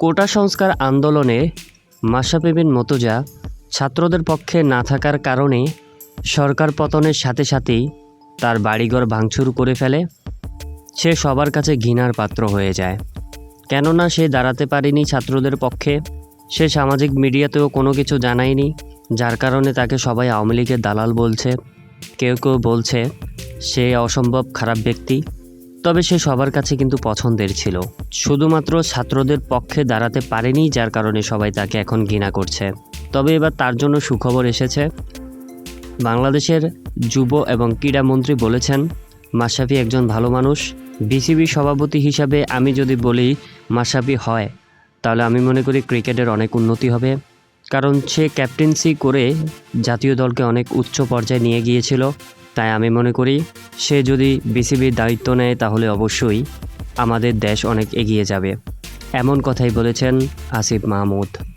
কোটা সংস্কার আন্দোলনে মাশরাফি মতোজা ছাত্রদের পক্ষে না থাকার কারণে সরকার পতনের সাথে সাথেই তার বাড়িঘর ভাঙচুর করে ফেলে। সে সবার কাছে ঘৃণার পাত্র হয়ে যায়। কেননা সে দাঁড়াতে পারেনি ছাত্রদের পক্ষে। সে সামাজিক মিডিয়াতেও কোনো কিছু জানায়নি, যার কারণে তাকে সবাই আওয়ামী লীগের দালাল বলছে। কেউ কেউ বলছে, সে অসম্ভব খারাপ ব্যক্তি। তবে সে সবার কাছে কিন্তু পছন্দের ছিল। শুধুমাত্র ছাত্রদের পক্ষে দাঁড়াতে পারেনি, যার কারণে সবাই তাকে এখন ঘৃণা করছে। তবে এবার তার জন্য সুখবর এসেছে। বাংলাদেশের যুব এবং ক্রীড়ামন্ত্রী বলেছেন, মাশরাফি একজন ভালো মানুষ। বিসিবি সভাপতি হিসাবে আমি যদি বলি, মাশরাফি হয়, তাহলে আমি মনে করি ক্রিকেটের অনেক উন্নতি হবে। কারণ সে ক্যাপ্টেন্সি করে জাতীয় দলকে অনেক উচ্চ পর্যায়ে নিয়ে গিয়েছিল। তাই আমি মনে করি, সে যদি বিসিবির দায়িত্ব নেয় তাহলে অবশ্যই আমাদের দেশ অনেক এগিয়ে যাবে। এমন কথাই বলেছেন আসিফ মাহমুদ।